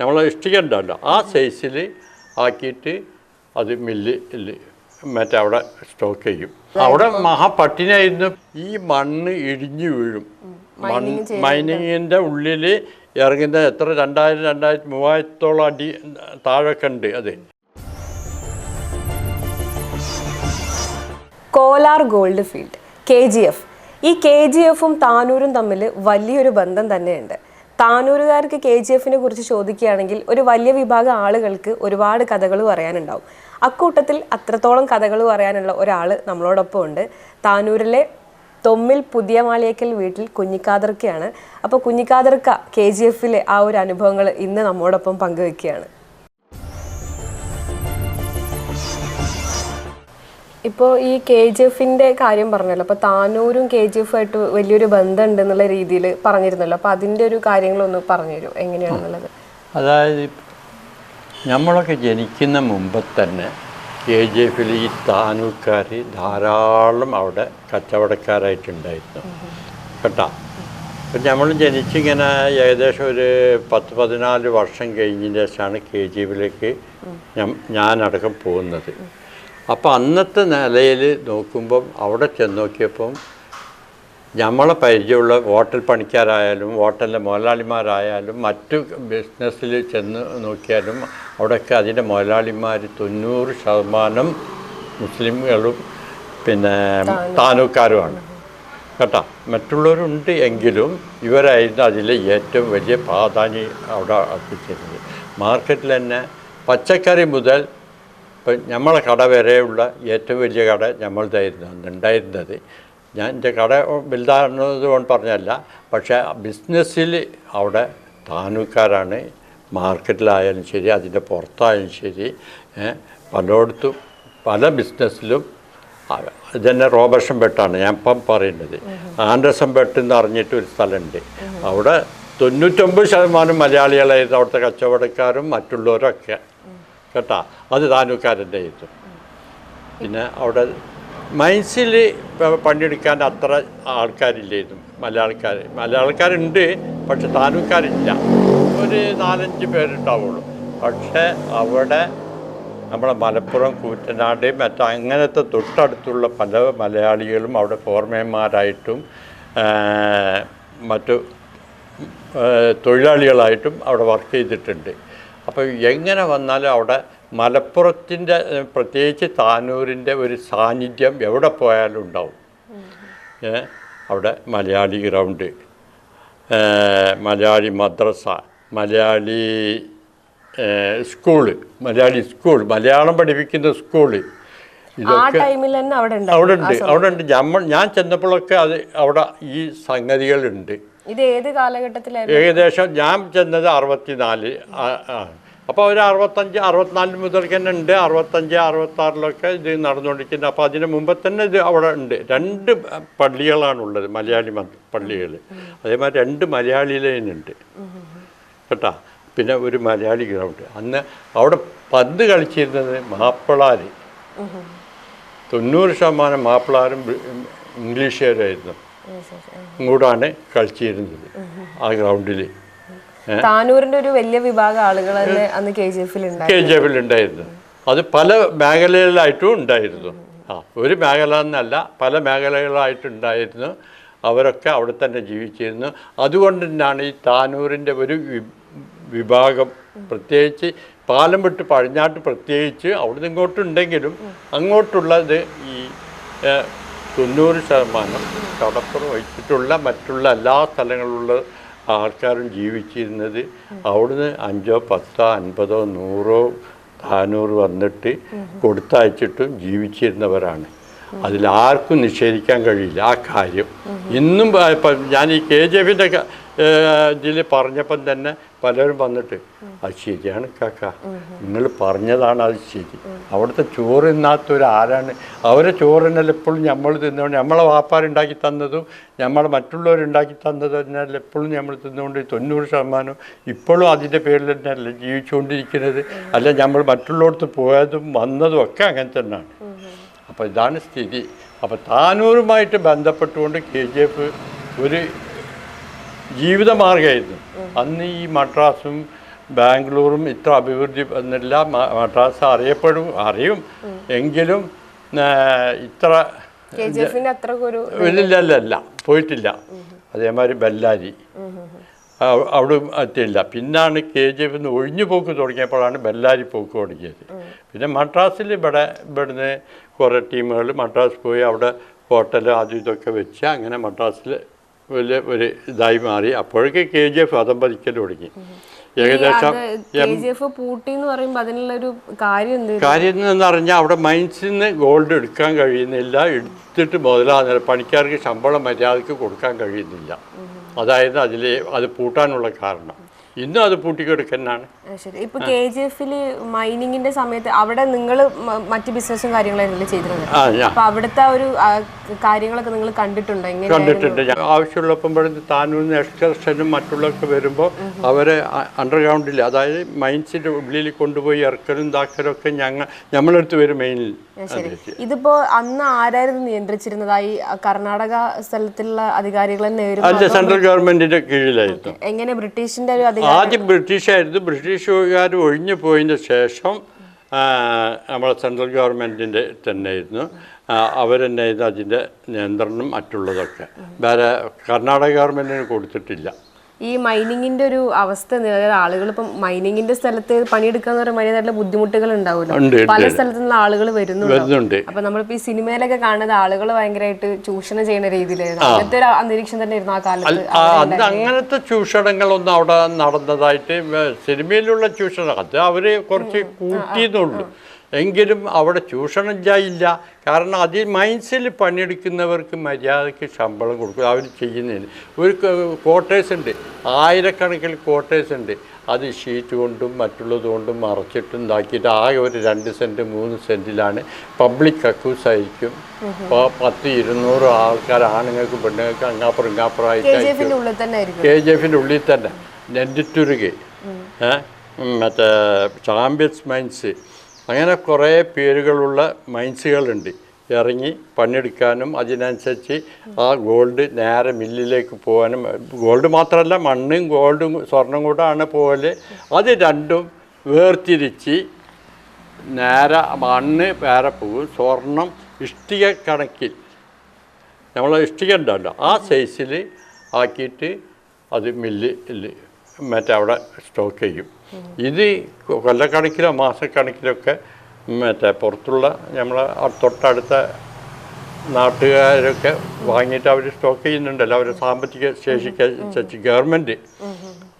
നമ്മൾ ഇഷ്ടിക ഉണ്ടല്ലോ ആ സൈസിൽ ആക്കിയിട്ട് അത് മില്ലിൽ മറ്റേ അവിടെ സ്റ്റോക്ക് ചെയ്യും. അവിടെ മഹാപട്ടിനായിരുന്നു ഈ മണ്ണ് ഇടിഞ്ഞു വീഴും. മണ്ണ് മൈനിങ്ങിന്റെ ഉള്ളിൽ ഇറങ്ങുന്ന എത്ര രണ്ടായിരം രണ്ടായിരത്തി മൂവായിരത്തോളം അടി താഴൊക്കെ ഉണ്ട് അത്. Kolar Gold Field K G F. ഈ കെ ജി എഫും താനൂരും തമ്മിൽ വലിയൊരു ബന്ധം തന്നെയുണ്ട്. താനൂരുകാർക്ക് കെ ജി എഫിനെ കുറിച്ച് ചോദിക്കുകയാണെങ്കിൽ ഒരു വലിയ വിഭാഗം ആളുകൾക്ക് ഒരുപാട് കഥകൾ പറയാനുണ്ടാവും അക്കൂട്ടത്തിൽ അത്രത്തോളം കഥകൾ പറയാനുള്ള ഒരാൾ നമ്മളോടൊപ്പം ഉണ്ട്. താനൂരിലെ തൊമ്മിൽ പുതിയ മാളിയേക്കൽ വീട്ടിൽ കുഞ്ഞിക്കാതർക്കയാണ്. അപ്പോൾ കുഞ്ഞിക്കാതർക്ക കെ ജി എഫിലെ ആ ഒരു അനുഭവങ്ങൾ ഇന്ന് നമ്മോടൊപ്പം പങ്കുവെക്കുകയാണ്. ഇപ്പോൾ ഈ കെ ജി എഫിന്റെ കാര്യം പറഞ്ഞല്ലോ. അപ്പോൾ താനൂരും കെ ജി എഫ് ആയിട്ട് വലിയൊരു ബന്ധമുണ്ട് എന്നുള്ള രീതിയിൽ പറഞ്ഞിരുന്നല്ലോ. അപ്പോൾ അതിന്റെ ഒരു കാര്യങ്ങളൊന്ന് പറഞ്ഞു തരും എങ്ങനെയാണെന്നുള്ളത്? അതായത് നമ്മളൊക്കെ ജനിക്കുന്ന മുമ്പ് തന്നെ കെ ജി എഫിൽ ഈ താനൂർക്കാർ ധാരാളം അവിടെ കച്ചവടക്കാരായിട്ടുണ്ടായിരുന്നു. കേട്ടോ? അപ്പം നമ്മൾ ജനിച്ചിങ്ങനെ ഏകദേശം ഒരു പത്ത് പതിനാല് വർഷം കഴിഞ്ഞതിന് ശേഷമാണ് കെ ജി എഫിലേക്ക് ഞാനടക്കം പോകുന്നത്. അപ്പോൾ അന്നത്തെ നിലയിൽ നോക്കുമ്പം അവിടെ ചെന്ന് നോക്കിയപ്പം നമ്മളെ പരിചയമുള്ള ഹോട്ടൽ പണിക്കാരായാലും ഹോട്ടലിലെ മുതലാളിമാരായാലും മറ്റു ബിസിനസ്സിൽ ചെന്ന് നോക്കിയാലും അവിടെയൊക്കെ അതിന്റെ മുതലാളിമാർ തൊണ്ണൂറ് ശതമാനം മുസ്ലിമുകളും പിന്നെ താനൂക്കാരുമാണ്. കേട്ടോ? മറ്റുള്ളവരുണ്ട് എങ്കിലും ഇവരായിരുന്നു അതിലെ ഏറ്റവും വലിയ പ്രാധാന്യം അവിടെ എത്തിച്ചിരുന്നത് മാർക്കറ്റിൽ തന്നെ പച്ചക്കറി മുതൽ ഇപ്പം നമ്മളെ കട വരെയുള്ള ഏറ്റവും വലിയ കട നമ്മളുതായിരുന്നു അന്ന് ഉണ്ടായിരുന്നത് ഞാൻ എന്റെ കട വലുതാണെന്നത് കൊണ്ട് പറഞ്ഞല്ല പക്ഷേ ബിസിനസ്സിൽ അവിടെ താനൂക്കാരാണ് മാർക്കറ്റിലായാലും ശരി അതിന്റെ പുറത്തായാലും ശരി പലയിടത്തും പല ബിസിനസ്സിലും ഇതന്നെ റോബർഷൻ ബെട്ടാണ് ഞാൻ ഇപ്പം പറയുന്നത്. ആൻഡർസൺ ബെട്ട് എന്ന് അറിഞ്ഞിട്ട് ഒരു സ്ഥലമുണ്ട്. അവിടെ തൊണ്ണൂറ്റൊമ്പത് ശതമാനം മലയാളികളായിരുന്നു അവിടുത്തെ കച്ചവടക്കാരും മറ്റുള്ളവരൊക്കെ. കേട്ടാ അത് താനൂക്കാരന്റെ ഇത് പിന്നെ അവിടെ മൈൻസിൽ പണിയെടുക്കാൻ അത്ര ആൾക്കാരില്ലായിരുന്നു മലയാളക്കാർ മലയാളക്കാരുണ്ട് പക്ഷെ താലൂക്കാരില്ല ഒരു നാലഞ്ച് പേരുണ്ടാവുള്ളൂ. പക്ഷേ അവിടെ നമ്മുടെ മലപ്പുറം കൂറ്റനാട് മറ്റേ അങ്ങനത്തെ തൊട്ടടുത്തുള്ള പല മലയാളികളും അവിടെ ഫോർമേന്മാരായിട്ടും മറ്റു തൊഴിലാളികളായിട്ടും അവിടെ വർക്ക് ചെയ്തിട്ടുണ്ട്. അപ്പോൾ എങ്ങനെ വന്നാലും അവിടെ മലപ്പുറത്തിന്റെ പ്രത്യേകിച്ച് താനൂരിന്റെ ഒരു സാന്നിധ്യം എവിടെ പോയാലും ഉണ്ടാവും. അവിടെ മലയാളി ഗ്രൗണ്ട്. മലയാളി മദ്രസ മലയാളി സ്കൂൾ മലയാളി സ്കൂൾ മലയാളം പഠിപ്പിക്കുന്ന സ്കൂൾ. ഇതൊക്കെ അവിടെ ഉണ്ട് അവിടെ ഉണ്ട്. നമ്മൾ ഞാൻ ചെന്നപ്പോഴൊക്കെ അത് അവിടെ ഈ സംഗതികളുണ്ട് ഇത് ഏത് കാലഘട്ടത്തിലായിരുന്നു? ഏകദേശം ഞാൻ ചെന്നത് അറുപത്തിനാല്. അപ്പോൾ ഒരു അറുപത്തഞ്ച് അറുപത്തിനാല് മുതൽ തന്നെ ഉണ്ട്. അറുപത്തഞ്ച് അറുപത്താറിലൊക്കെ ഇത് നടന്നുകൊണ്ടിരിക്കുന്നത് അപ്പോൾ അതിന് മുമ്പ് തന്നെ ഇത് അവിടെ ഉണ്ട്. രണ്ട് പള്ളികളാണുള്ളത് മലയാളി മത- പള്ളികൾ. അതേമാതിരി രണ്ട് മലയാളി ലൈനുണ്ട് കേട്ടാ? പിന്നെ ഒരു മലയാളി ഗ്രൗണ്ട്. അന്ന് അവിടെ പന്ത് കളിച്ചിരുന്നത് മാപ്പിളാർ തൊണ്ണൂറ് ശതമാനം മാപ്പിളാരും ഇംഗ്ലീഷുകാരായിരുന്നു. ഇങ്ങോട്ടാണ് കളിച്ചിരുന്നത്. ആ ഗ്രൗണ്ടിൽ താനൂരിന്റെ ഒരു വലിയ വിഭാഗം ആളുകൾ അന്ന് കെ ജി എഫിൽ കെ ജി എഫിൽ ഉണ്ടായിരുന്നു. അത് പല മേഖലകളിലായിട്ടും ഉണ്ടായിരുന്നു. ആ ഒരു മേഖല എന്നല്ല പല മേഖലകളായിട്ടുണ്ടായിരുന്നു അവരൊക്കെ അവിടെ തന്നെ ജീവിച്ചിരുന്നു. അതുകൊണ്ട് തന്നെയാണ് ഈ താനൂരിന്റെ ഒരു വിഭാഗം പ്രത്യേകിച്ച് പാലം വിട്ട് പ്രത്യേകിച്ച് പ്രത്യേകിച്ച് അവിടുന്ന് ഇങ്ങോട്ടുണ്ടെങ്കിലും അങ്ങോട്ടുള്ളത് ഈ തൊണ്ണൂറ് ശതമാനം കടപ്പുറം വഹിച്ചിട്ടുള്ള മറ്റുള്ള എല്ലാ സ്ഥലങ്ങളിലുള്ള ആൾക്കാരും ജീവിച്ചിരുന്നത് അവിടുന്ന് അഞ്ചോ പത്തോ അൻപതോ നൂറോ നാനൂറ് വന്നിട്ട് കൊടുത്തയച്ചിട്ടും ജീവിച്ചിരുന്നവരാണ്. അതിലാർക്കും നിഷേധിക്കാൻ കഴിയില്ല ആ കാര്യം. ഇന്നും ഞാൻ ഈ കെ ജെ എഫിന്റെ ഇതിൽ പറഞ്ഞപ്പം തന്നെ പലരും വന്നിട്ട് അത് ശരിയാണ് കാക്ക. നിങ്ങൾ പറഞ്ഞതാണ് അത് ശരി. അവിടുത്തെ ചോറ് ആരാണ്? അവരെ ചോറിനല്ല എപ്പോഴും നമ്മൾ തിന്നുകൊണ്ട് നമ്മളെ വാപ്പാരുണ്ടാക്കി തന്നതും നമ്മളെ മറ്റുള്ളവരുണ്ടാക്കി തന്നതും തന്നെയല്ല എപ്പോഴും നമ്മൾ തിന്നുകൊണ്ട് തൊണ്ണൂറ് ശതമാനം ഇപ്പോഴും അതിന്റെ പേരിൽ തന്നെയല്ല ജീവിച്ചുകൊണ്ടിരിക്കുന്നത്. അല്ല നമ്മൾ മറ്റുള്ളവർക്ക് പോയതും വന്നതും ഒക്കെ അങ്ങനെ തന്നെയാണ്. അപ്പോൾ ഇതാണ് സ്ഥിതി. അപ്പോൾ താനൂരുമായിട്ട് ബന്ധപ്പെട്ടുകൊണ്ട് കെ ജി എഫ് ഒരു ജീവിതമാർഗമായിരുന്നു. അന്ന് ഈ മദ്രാസും ബാംഗ്ലൂരും ഇത്ര അഭിവൃദ്ധി വന്നില്ല മ- മദ്രാസ് അറിയപ്പെടും അറിയും. എങ്കിലും ഇത്ര ഇല്ലല്ല പോയിട്ടില്ല. അതേമാതിരി ബെല്ലാരി. അവ- അവിടെ എത്തിയില്ല. പിന്നാണ് കെ ജി എഫ് ഒഴിഞ്ഞു പോക്ക് തുടങ്ങിയപ്പോഴാണ് ബെല്ലാരി പോക്ക് തുടങ്ങിയത്. പിന്നെ മദ്രാസിൽ ഇവിടെ ഇവിടുന്ന് കുറേ ടീമുകൾ മദ്രാസ് പോയി അവിടെ ഹോട്ടൽ അതും ഇതൊക്കെ വെച്ച് അങ്ങനെ മദ്രാസിൽ വലിയ ഒരു ഇതായി മാറി. അപ്പോഴേക്ക് കെ ജി എഫ് അതമ്പതിക്കൽ തുടങ്ങി. ഏകദേശം കാര്യം എന്ന് പറഞ്ഞാൽ അവിടെ മൈൻസിൽ നിന്ന് ഗോൾഡ് എടുക്കാൻ കഴിയുന്നില്ല. എടുത്തിട്ട് മുതലാകുന്നില്ല. പണിക്കാർക്ക് ശമ്പളം മര്യാദയ്ക്ക് കൊടുക്കാൻ കഴിയുന്നില്ല. അതായത് അതിൽ അത് പൂട്ടാനുള്ള കാരണം. ഇന്നും അത് പൂട്ടിക്കെടുക്കുന്നതാണ് ഇപ്പൊ കെ ജി എഫിൽ മൈനിങ്ങിന്റെ സമയത്ത് അവിടെ നിങ്ങൾ മറ്റ് ബിസിനസ്സും കാര്യങ്ങളും ചെയ്തിരുന്നത് അപ്പൊ അവിടുത്തെ ഒരു കാര്യങ്ങളൊക്കെ നിങ്ങൾ കണ്ടിട്ടുണ്ടോ? കണ്ടിട്ടുണ്ട്. ഞാൻ ആവശ്യമുള്ളപ്പം ഇവിടുന്ന് താനൂന്ന് എക്സ്കർഷനും മറ്റുള്ളവർക്ക് വരുമ്പോൾ അവരെ അണ്ടർഗ്രൗണ്ടിൽ അതായത് മൈൻസിന്റെ ഉള്ളിൽ കൊണ്ടുപോയി ഇറക്കലും താക്കലും ഒക്കെ ഞങ്ങൾ നമ്മളെടുത്ത് വരും മെയിനിൽ ഇതിപ്പോ അന്ന് ആരായിരുന്നു നിയന്ത്രിച്ചിരുന്നതായി? കർണാടക സ്ഥലത്തുള്ള അധികാരികൾ തന്നെയായിരുന്നു സെൻട്രൽ ഗവൺമെന്റിന്റെ കീഴിലായിരുന്നു. എങ്ങനെ ബ്രിട്ടീഷിന്റെ ഒരു ആദ്യം ബ്രിട്ടീഷായിരുന്നു. ബ്രിട്ടീഷുകാർ ഒഴിഞ്ഞു പോയതിന് ശേഷം നമ്മളെ സെൻട്രൽ ഗവൺമെന്റിന്റെ തന്നെയായിരുന്നു. അവരെന്നായിരുന്നു അതിന്റെ നിയന്ത്രണം മറ്റുള്ളതൊക്കെ. വേറെ കർണാടക ഗവൺമെന്റിന് കൊടുത്തിട്ടില്ല. ഈ മൈനിങ്ങിന്റെ ഒരു അവസ്ഥ അതായത് ആളുകൾ ഇപ്പം മൈനിങ്ങിന്റെ സ്ഥലത്ത് പണിയെടുക്കാന്ന് പറയുമ്പോൾ അതിനകത്തുള്ള ബുദ്ധിമുട്ടുകൾ ഉണ്ടാവുമല്ലോ. ഉണ്ട്, ഉണ്ട്. പല സ്ഥലത്തു നിന്ന് ആളുകൾ വരുന്നുണ്ട്? അപ്പൊ നമ്മളിപ്പോ ഈ സിനിമയിലൊക്കെ കാണുന്നത് ആളുകൾ ഭയങ്കരമായിട്ട് ചൂഷണം ചെയ്യുന്ന രീതിയിലായിരുന്നു. അങ്ങനത്തെ ഒരു അന്തരീക്ഷം തന്നെ ഇരുന്നു ആ കാലത്ത് അന്ന് അങ്ങനത്തെ ചൂഷണങ്ങളൊന്നും അവിടെ നടന്നതായിട്ട് സിനിമയിലുള്ള ചൂഷണം അത് അവർ കുറച്ച് കൂട്ടിയെന്നുള്ളൂ. എങ്കിലും അവിടെ ചൂഷണം ചെയ്യില്ല കാരണം അതിൽ മൈൻസിൽ പണിയെടുക്കുന്നവർക്ക് മര്യാദയ്ക്ക് ശമ്പളം കൊടുക്കും. അവർ ചെയ്യുന്നതിന്. ഒരു ക്വാർട്ടേഴ്സ് ഉണ്ട്. ആയിരക്കണക്കിന് ക്വാർട്ടേഴ്സ് ഉണ്ട്. അത് ഷീറ്റ് കൊണ്ടും മറ്റുള്ളത് കൊണ്ടും മറച്ചിട്ടും ഇതാക്കിയിട്ട് ആകെ ഒരു രണ്ട് സെന്റ് മൂന്ന് സെന്റിലാണ് പബ്ലിക് അക്യൂസ് ആയിരിക്കും. ഇപ്പോൾ പത്ത് ഇരുന്നൂറ് ആൾക്കാർ ആണുങ്ങൾക്ക് പെണ്ണുങ്ങൾക്ക് അങ്ങാപ്പുറം ഇങ്ങാപ്പുറമായിട്ട് കെ ജി എഫിന്റെ ഉള്ളിൽ തന്നെ ആയിരിക്കും. കെ ജി എഫിന്റെ ഉള്ളിൽ തന്നെ. നെന്റിറ്റുരുകെ മറ്റേ ചാമ്പ്യൻസ് മൈൻസ് അങ്ങനെ കുറേ പേരുകളുള്ള മൈൻസുകളുണ്ട്. ഇറങ്ങി പണിയെടുക്കാനും അതിനനുസരിച്ച് ആ ഗോൾഡ് നേരെ മില്ലിലേക്ക് പോകാനും ഗോൾഡ് മാത്രമല്ല മണ്ണും ഗോൾഡും സ്വർണം കൂടാണ് പോലെ അത് രണ്ടും വേർതിരിച്ച് നേരെ മണ്ണ് വേറെ പോകും. സ്വർണം ഇഷ്ടിക കണക്കിൽ നമ്മൾ ഇഷ്ടിക ഉണ്ടല്ലോ ആ സൈസിൽ ആക്കിയിട്ട് അത് മില്ലിൽ മറ്റേ അവിടെ സ്റ്റോക്ക് ചെയ്യും. ഇത് കൊല്ലക്കണക്കിലോ മാസക്കണക്കിലൊക്കെ മറ്റേ പുറത്തുള്ള നമ്മളെ തൊട്ടടുത്ത നാട്ടുകാരൊക്കെ വാങ്ങിയിട്ട് അവർ സ്റ്റോക്ക് ചെയ്യുന്നുണ്ടല്ലോ. അവരുടെ സാമ്പത്തിക ശേഷിക്ക് അനുസരിച്ച് ഗവൺമെന്റ്.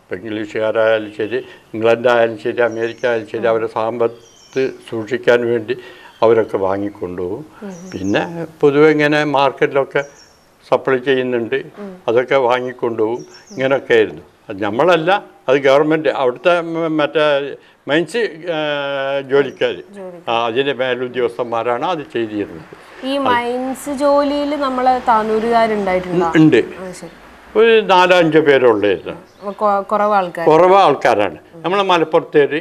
ഇപ്പം ഇംഗ്ലീഷുകാരായാലും ശരി ഇംഗ്ലണ്ട് ആയാലും ശരി അമേരിക്ക ആയാലും ശരി അവരുടെ സാമ്പത്ത് സൂക്ഷിക്കാൻ വേണ്ടി അവരൊക്കെ വാങ്ങിക്കൊണ്ടുപോകും. പിന്നെ പൊതുവെ ഇങ്ങനെ മാർക്കറ്റിലൊക്കെ സപ്ലൈ ചെയ്യുന്നുണ്ട്. അതൊക്കെ വാങ്ങിക്കൊണ്ടുപോകും. ഇങ്ങനെയൊക്കെ ആയിരുന്നു നമ്മളല്ല അത് ഗവൺമെന്റ് അവിടുത്തെ മറ്റേ മൈൻസ് ജോലിക്കാർ അതിന്റെ മേലുദ്യോഗസ്ഥന്മാരാണ് അത് ചെയ്തിരുന്നത്. ഈ മൈൻസ് ജോലിയിൽ നമ്മൾ താനൂരുകാരുണ്ടായിട്ടുണ്ട്? ഉണ്ട്. ഒരു നാലഞ്ച് പേരുള്ളായിരുന്നു കുറവ് ആൾക്കാർ കുറവ് ആൾക്കാരാണ്. നമ്മൾ മലപ്പുറത്തേര്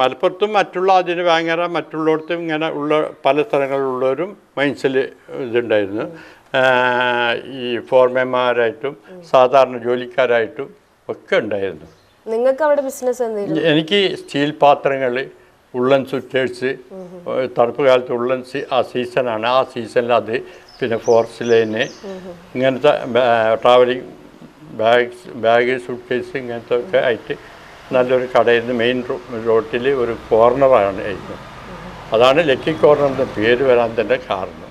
മലപ്പുറത്തും മറ്റുള്ള അതിന് ഭയങ്കര മറ്റുള്ളിടത്തും ഇങ്ങനെ ഉള്ള പല സ്ഥലങ്ങളിലുള്ളവരും മൈൻസിൽ ഇതുണ്ടായിരുന്നു. ഈ ഫോർമേമാരായിട്ടും സാധാരണ ജോലിക്കാരായിട്ടും ഒക്കെ ഉണ്ടായിരുന്നു. നിങ്ങൾക്ക് അവിടെ ബിസിനസ് എനിക്ക് സ്റ്റീൽ പാത്രങ്ങൾ ഉള്ളൻ സ്വിറ്റേഴ്സ് തണുപ്പ് കാലത്ത് ഉള്ളൻ സീ ആ സീസണാണ് ആ സീസണിൽ അത് പിന്നെ ഫോർസ് ലൈന് ഇങ്ങനത്തെ travelling bags bag suitcase ഇങ്ങനത്തെ ഒക്കെ ആയിട്ട് നല്ലൊരു കടയിരുന്നു മെയിൻ റോട്ടിൽ ഒരു കോർണറാണ് ആയിരുന്നു. അതാണ് ലക്കി കോർണർ എന്ന പേര് വരാൻ തന്നെ കാരണം.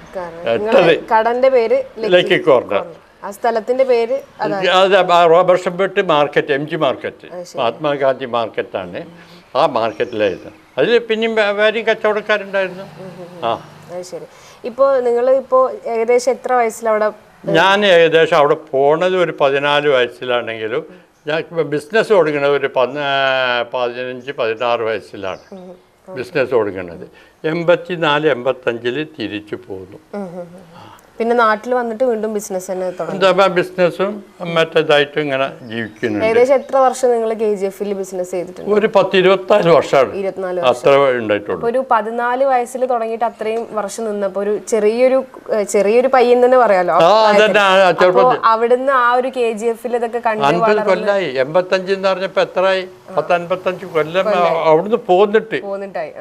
കടന്റെ പേര് ലക്കി കോർണർ ആ സ്ഥലത്തിന്റെ പേര് അതാ market M G market. Mahatma Gandhi മാർക്കറ്റാണ്. ആ മാർക്കറ്റിലായിരുന്നു. അതിൽ പിന്നെയും വേറെയും കച്ചവടക്കാരുണ്ടായിരുന്നു. ആ. അത് ശരി. ഇപ്പോ നിങ്ങൾ ഇപ്പോ ഏകദേശം എത്ര വയസ്സിലവിടെ ഞാൻ ഏകദേശം അവിടെ പോണത് ഒരു പതിനാല് വയസ്സിലാണെങ്കിലും ഞാൻ ബിസിനസ് തുടങ്ങുന്നത് ഒരു പതിന പതിനഞ്ച് പതിനാറ് വയസ്സിലാണ്. ബിസിനസ് തുടങ്ങുന്നത് എൺപത്തി നാല് എൺപത്തഞ്ചിൽ തിരിച്ചു പോന്നു പിന്നെ നാട്ടിൽ വന്നിട്ട് വീണ്ടും ബിസിനസ് തന്നെ തുടങ്ങി. ബിസിനസ്സും മറ്റേതായിട്ടും ഇങ്ങനെ ജീവിക്കുന്നുണ്ട്. ഏകദേശം എത്ര വർഷം നിങ്ങൾ കെ ജി എഫിൽ ബിസിനസ് ചെയ്തിട്ടുണ്ട്? ഒരു പത്ത് ഇരുപത്തിനാല് വർഷമാണ്. ഇരുപത്തിനാല് അത്ര ഉണ്ടായിട്ടുള്ളൂ. ഒരു പതിനാല് വയസ്സിൽ തുടങ്ങിയിട്ട് അത്രയും വർഷം നിന്നപ്പോ ഒരു ചെറിയൊരു ചെറിയൊരു പയ്യൻ തന്നെ പറയാലോ? അവിടുന്ന് ആ ഒരു കെ ജി എഫിൽ ഇതൊക്കെ കണ്ടു കൊല്ലായി. എൺപത്തഞ്ച് എന്ന് പറഞ്ഞപ്പോ എത്രയായി പത്ത് അൻപത്തഞ്ച് കൊല്ലം അവിടുന്ന് പോന്നിട്ട്. പോന്നിട്ടായി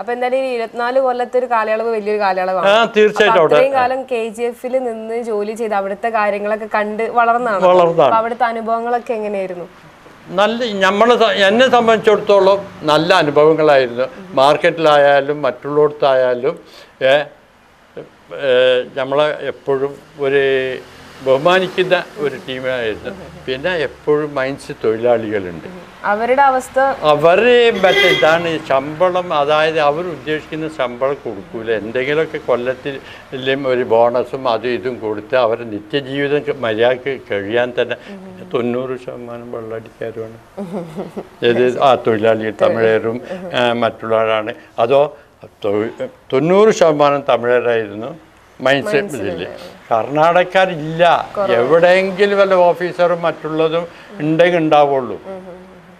അപ്പൊ എന്തായാലും ഇരുപത്തിനാല് കൊല്ലത്തെ ഒരു കാലയളവ് വലിയൊരു കാലയളവാണ്. തീർച്ചയായിട്ടും അത്രയും കാലം കെ ജി എഫിൽ നിന്ന് ജോലി ചെയ്ത് അവിടുത്തെ കാര്യങ്ങളൊക്കെ കണ്ട് വളർന്നാണ്. അപ്പൊ അവിടുത്തെ അനുഭവങ്ങളൊക്കെ എങ്ങനെയായിരുന്നു? നല്ല നമ്മൾ എന്നെ സംബന്ധിച്ചിടത്തോളം നല്ല അനുഭവങ്ങളായിരുന്നു. മാർക്കറ്റിലായാലും മറ്റുള്ളിടത്തായാലും നമ്മളെ എപ്പോഴും ഒരു ബഹുമാനിക്കുന്ന ഒരു ടീമായിരുന്നു. പിന്നെ എപ്പോഴും മൈൻസ് തൊഴിലാളികളുണ്ട്. അവരുടെ അവസ്ഥ? അവർ മറ്റേ ഇതാണ് ശമ്പളം അതായത് അവർ ഉദ്ദേശിക്കുന്ന ശമ്പളം കൊടുക്കൂല. എന്തെങ്കിലുമൊക്കെ കൊല്ലത്തിലും ഒരു ബോണസും അതും ഇതും കൊടുത്ത് അവരുടെ നിത്യജീവിതം മര്യാദയ്ക്ക് കഴിയാൻ തന്നെ തൊണ്ണൂറ് ശതമാനം വെള്ളടിക്കാരുമാണ്. ആ തൊഴിലാളി തമിഴരും മറ്റുള്ളവരാണ്. അതോ തൊണ്ണൂറ് ശതമാനം തമിഴരായിരുന്നു? ഇതിൽ കർണാടകക്കാരില്ല എവിടെയെങ്കിലും വല്ല ഓഫീസറും മറ്റുള്ളതും ഉണ്ടെങ്കിൽ ഉണ്ടാവുള്ളൂ.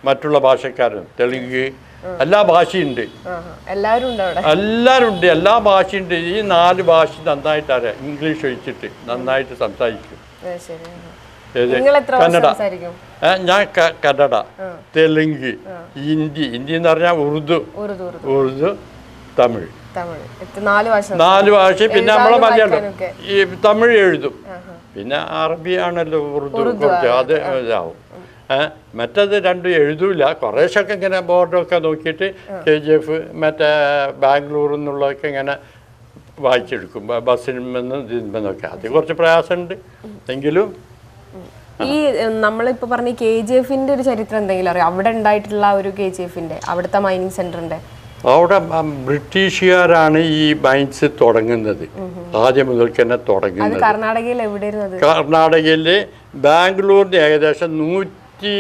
മറ്റുള്ള ഭാഷക്കാരും തെലുങ്ക് എല്ലാ ഭാഷയുണ്ട്. എല്ലാവരും ഉണ്ട് അവിടെ? എല്ലാവരും ഉണ്ട്. എല്ലാ ഭാഷയുണ്ട്. ഈ നാല് ഭാഷ നന്നായിട്ട് അറിയാം ഇംഗ്ലീഷ് ഒഴിച്ചിട്ട് നന്നായിട്ട് സംസാരിക്കും. ആ, ശരി. നിങ്ങൾ എത്ര കന്നഡ. സംസാരിക്കും? ഞാൻ കന്നഡ തെലുങ്ക് ഹിന്ദി. ഹിന്ദി എന്ന് പറഞ്ഞാൽ ഉറുദു. ഉറുദു തമിഴ്. തമിഴ്. നാല് ഭാഷ നാല് ഭാഷ പിന്നെ നമ്മളെ മലയാളം ഈ തമിഴ് എഴുതും. പിന്നെ അറബി ആണല്ലോ ഉറുദു കുറച്ച് അത് ഇതാവും. മറ്റത് രണ്ടും എഴുതൂല. കുറേശ്ശൊക്കെ ഇങ്ങനെ ബോർഡൊക്കെ നോക്കിയിട്ട് കെ ജി എഫ് മറ്റേ ബാംഗ്ലൂർ നിന്നുള്ളതൊക്കെ ഇങ്ങനെ വായിച്ചെടുക്കും. ബസ്സിനും നിന്നൊക്കെ. അത് കുറച്ച് പ്രയാസമുണ്ട്. എങ്കിലും ഈ നമ്മളിപ്പോ പറഞ്ഞ കെ ജി എഫിന്റെ ഒരു ചരിത്രം എന്തെങ്കിലും അറിയാം? അവിടെ ഉണ്ടായിട്ടുള്ള ഒരു കെ ജി എഫിന്റെ അവിടുത്തെ മൈനിങ് സെന്ററിന്റെ അവിടെ ബ്രിട്ടീഷുകാരാണ് ഈ മൈൻസ് തുടങ്ങുന്നത്. ആദ്യം മുതൽക്ക് തന്നെ തുടങ്ങുന്നത്. കർണാടകയിലെ ബാംഗ്ലൂരിന് ഏകദേശം നൂറ്റി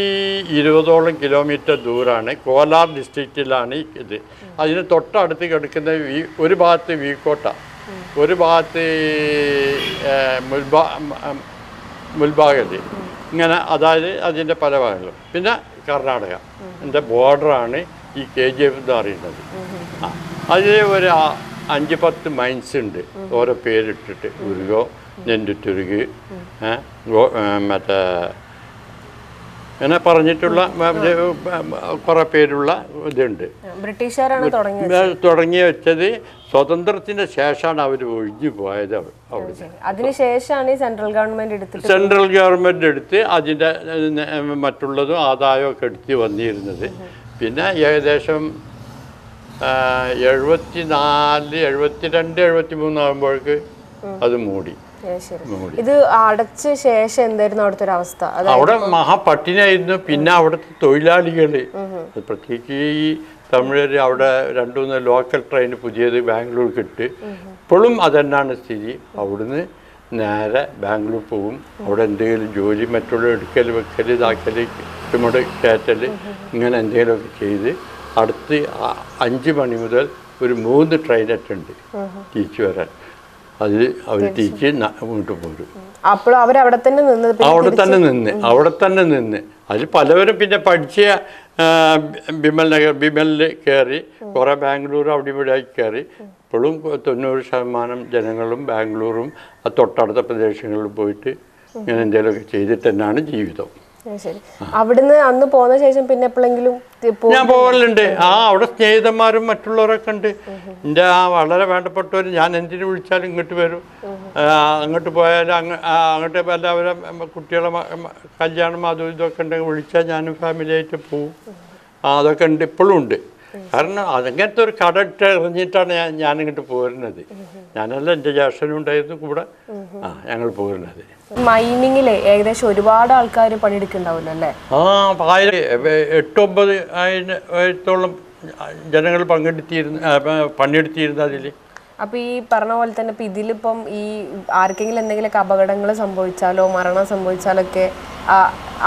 ഇരുപതോളം കിലോമീറ്റർ ദൂരമാണ് കോലാർ ഡിസ്ട്രിക്റ്റിലാണ് ഇത്. അതിന് തൊട്ടടുത്ത് കിടക്കുന്ന വീ ഒരു ഭാഗത്ത് വീക്കോട്ട ഒരു ഭാഗത്ത് മുൽബാ ഉം, മുൽബാഗൽ ഇങ്ങനെ അതായത് അതിന്റെ പല ഭാഗങ്ങളും. പിന്നെ കർണാടക. എന്റെ ബോർഡറാണ് ഈ കെ ജി എഫ് എന്ന് പറയുന്നത്. ആ അതിൽ ഒരു അഞ്ച് പത്ത് മൈൻസ് ഉണ്ട്. ഓരോ പേരിട്ടിട്ട് ഉരുകോ നെന്റുരുക് മറ്റേ അങ്ങനെ പറഞ്ഞിട്ടുള്ള കുറെ പേരുള്ള ഇതുണ്ട്. ബ്രിട്ടീഷുകാരാണ് തുടങ്ങി വെച്ചത് സ്വതന്ത്രത്തിന് ശേഷമാണ് അവർ ഒഴിഞ്ഞു പോയത് അവിടെ അതിനുശേഷമാണ് ഈ സെൻട്രൽ ഗവൺമെന്റ് എടുത്തിട്ട് സെൻട്രൽ ഗവൺമെന്റ് എടുത്ത് അതിന്റെ മറ്റുള്ളതും ആദായമൊക്കെ എടുത്ത് വന്നിരുന്നത്. പിന്നെ ഏകദേശം എഴുപത്തി നാല് എഴുപത്തി രണ്ട് എഴുപത്തി മൂന്നാകുമ്പോഴേക്ക് അത് മൂടി. ഇത് അടച്ച ശേഷം എന്തായിരുന്നു അവിടുത്തെ ഒരു അവസ്ഥ? അവിടെ മഹാപട്ടിനായിരുന്നു പിന്നെ അവിടുത്തെ തൊഴിലാളികൾ പ്രത്യേകിച്ച് ഈ തമിഴര് അവിടെ രണ്ടു മൂന്ന് ലോക്കൽ ട്രെയിൻ പുതിയത് ബാംഗ്ലൂർക്ക് ഇട്ട് ഇപ്പോഴും അതെന്നാണ് സ്ഥിതി. അവിടുന്ന് നേരെ ബാംഗ്ലൂർ പോകും അവിടെ എന്തെങ്കിലും ജോലി മറ്റുള്ള എടുക്കൽ വെക്കൽ ഇതാക്കൽ ചുമട് കയറ്റൽ ഇങ്ങനെ എന്തെങ്കിലുമൊക്കെ ചെയ്ത് അടുത്ത് അഞ്ച് മണി മുതൽ ഒരു മൂന്ന് ട്രെയിൻ ഉണ്ട് തിരിച്ചു വരാൻ. അതിൽ അവർ തിരിച്ച് വീട്ടിൽ പോരും. അപ്പോഴും അവിടെ തന്നെ നിന്ന് അവിടെ തന്നെ നിന്ന് അവിടെ തന്നെ നിന്ന്. അതിൽ പലവരും പിന്നെ പഠിച്ച ബിമൽ നഗർ ബിമലിൽ കയറി കുറേ ബാംഗ്ലൂർ അവിടെ ഇവിടെ ആയി കയറി ഇപ്പോഴും തൊണ്ണൂറ് ശതമാനം ജനങ്ങളും ബാംഗ്ലൂറും ആ തൊട്ടടുത്ത പ്രദേശങ്ങളിൽ പോയിട്ട് ഇങ്ങനെ എന്തെങ്കിലുമൊക്കെ ചെയ്തിട്ട് തന്നെയാണ് ജീവിതം. ശരി. അവിടുന്ന് അന്ന് പോന്ന ശേഷം പിന്നെ എപ്പോഴെങ്കിലും ഞാൻ പോകലുണ്ട്. ആ അവിടെ സ്നേഹിതന്മാരും മറ്റുള്ളവരൊക്കെ ഉണ്ട്. എന്റെ ആ വളരെ വേണ്ടപ്പെട്ടവർ ഞാൻ എന്തിനു വിളിച്ചാലും ഇങ്ങോട്ട് വരും. അങ്ങോട്ട് പോയാൽ അങ്ങോട്ട് എല്ലാവരും കുട്ടികളെ കല്യാണം അതും ഇതൊക്കെ ഉണ്ടെങ്കിൽ വിളിച്ചാൽ ഞാനും ഫാമിലിയായിട്ട് പോവും. അതൊക്കെ ഉണ്ട്. ഇപ്പോഴും ഉണ്ട്. കാരണം അതങ്ങനത്തെ ഒരു കടട്ട് എറിഞ്ഞിട്ടാണ് ഞാൻ ഞാനിങ്ങോട്ട് പോരുന്നത്. ഞാനല്ല എന്റെ ജ്യേഷ്ഠനും ഉണ്ടായിരുന്നു കൂടെ. ആ ഞങ്ങൾ പോരുന്നത്. മൈനിങ്ങിൽ ഏകദേശം ഒരുപാട് ആൾക്കാർ പണിയെടുക്കുന്നുണ്ടാവില്ല അല്ലേ? ആ ആയിരം എട്ടൊമ്പത് ആയിരം ആയിരത്തോളം ജനങ്ങൾ പങ്കെടുത്തിരുന്ന പണിയെടുത്തിരുന്ന അതിൽ അപ്പൊ ഈ പറഞ്ഞ പോലെ തന്നെ ഇപ്പൊ ഇതിലിപ്പം ഈ ആർക്കെങ്കിലും എന്തെങ്കിലുമൊക്കെ അപകടങ്ങൾ സംഭവിച്ചാലോ മരണം സംഭവിച്ചാലൊക്കെ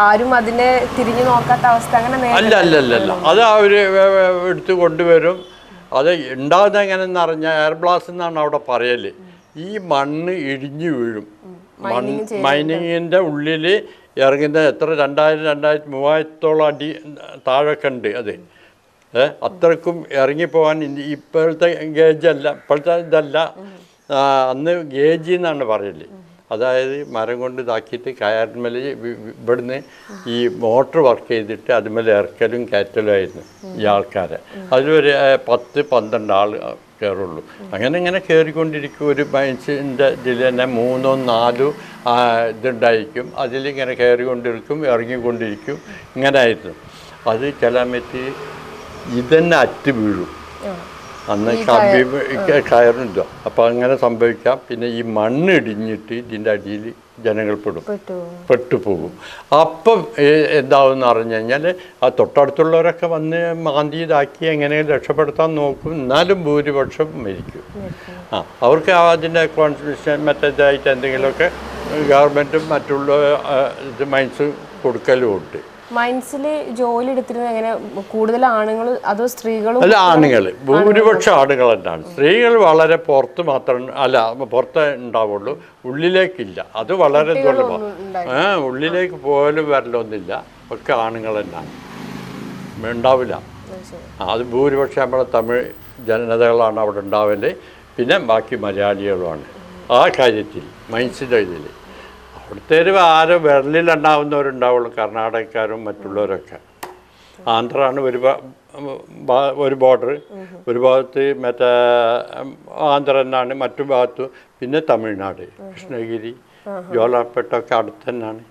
ആരും അതിനെ തിരിഞ്ഞു നോക്കാത്ത അവസ്ഥ അങ്ങനെ അല്ല അല്ല അല്ല അല്ല. അത് അവർ എടുത്തു കൊണ്ടുവരും. അത് ഉണ്ടാകുന്ന എങ്ങനെയെന്ന് അറിഞ്ഞാൽ എയർ ബ്ലാസ്റ്റ് എന്നാണ് അവിടെ പറയൽ. ഈ മണ്ണ് ഇടിഞ്ഞു വീഴും. മണ്ണ് മൈനിങ്ങിന്റെ ഉള്ളിൽ ഇറങ്ങുന്ന എത്ര രണ്ടായിരം രണ്ടായിരത്തി മൂവായിരത്തോളം അടി താഴൊക്കെ ഉണ്ട് അത്. അത്രക്കും ഇറങ്ങിപ്പോകാൻ ഇപ്പോഴത്തെ ഗേജല്ല ഇപ്പോഴത്തെ ഇതല്ല. അന്ന് ഗേജ് എന്നാണ് പറയൽ. അതായത് മരം കൊണ്ട് ഇതാക്കിയിട്ട് കയറിന്മേൽ ഇവിടുന്ന് ഈ മോട്ടർ വർക്ക് ചെയ്തിട്ട് അതുമേൽ ഇറക്കലും കയറ്റലും ആയിരുന്നു ഈ ആൾക്കാരെ. അതിലൊരു പത്ത് പന്ത്രണ്ട് ആൾ കയറുള്ളൂ. അങ്ങനെ ഇങ്ങനെ കയറിക്കൊണ്ടിരിക്കും. ഒരു മനുഷ്യന്റെ ഇതിൽ തന്നെ മൂന്നോ നാലോ ഇതുണ്ടായിരിക്കും. അതിലിങ്ങനെ കയറിക്കൊണ്ടിരിക്കും ഇറങ്ങിക്കൊണ്ടിരിക്കും. ഇങ്ങനെ ആയിരുന്നു. അത് ചില സമയത്ത് ഇതന്നെ അറ്റ് വീഴും. അന്ന് കമ്പി കയറുണ്ടോ അപ്പോൾ അങ്ങനെ സംഭവിക്കാം. പിന്നെ ഈ മണ്ണ് ഇടിഞ്ഞിട്ട് ഇതിന്റെ അടിയിൽ ജനങ്ങൾ പെടും. പെട്ടുപോകും. അപ്പം എന്താവും പറഞ്ഞു കഴിഞ്ഞാൽ ആ തൊട്ടടുത്തുള്ളവരൊക്കെ വന്ന് മാന്തി ഇതാക്കി എങ്ങനെ രക്ഷപ്പെടുത്താൻ നോക്കും. എന്നാലും ഭൂരിപക്ഷം മരിക്കും. ആ അവർക്ക് അതിന്റെ കോൺസ്റ്റിറ്റ്യൂഷൻ മറ്റേതായിട്ട് എന്തെങ്കിലുമൊക്കെ ഗവൺമെന്റും മറ്റുള്ള ഇത് മൈൻസ് കൊടുക്കലും ഉണ്ട്. മൈൻസിൽ ജോലി എടുത്തിരുന്നത് എങ്ങനെ? കൂടുതൽ ആണുങ്ങൾ അതോ സ്ത്രീകളും? അല്ല ആണുങ്ങൾ. ഭൂരിപക്ഷം ആണുങ്ങൾ തന്നെയാണ്. സ്ത്രീകൾ വളരെ പുറത്ത് മാത്രം അല്ല പുറത്ത് ഉണ്ടാവുള്ളൂ. ഉള്ളിലേക്കില്ല. അത് വളരെ ദുർലഭം ആ ഉള്ളിലേക്ക് പോലും വരലൊന്നില്ല ഒക്കെ ആണുങ്ങൾ തന്നെയാണ്. ഉണ്ടാവില്ല. അത് ഭൂരിപക്ഷം നമ്മുടെ തമിഴ് ജനതകളാണ് അവിടെ ഉണ്ടാവൽ. പിന്നെ ബാക്കി മലയാളികളുമാണ്. ആ കാര്യത്തിൽ മൈൻസിന്റെ ഇതിൽ അവിടുത്തെ ഒരു ആരോ വിരലിലുണ്ടാവുന്നവരുണ്ടാവുള്ളൂ കർണാടകക്കാരും മറ്റുള്ളവരൊക്കെ. ആന്ധ്രയാണ് ഒരു ഒരു ബോർഡർ ഒരു ഭാഗത്ത് മറ്റേ ആന്ധ്ര തന്നെയാണ് മറ്റു ഭാഗത്ത് പിന്നെ തമിഴ്നാട് കൃഷ്ണഗിരി ജോലാർപേട്ട ഒക്കെ അടുത്ത് തന്നെയാണ്.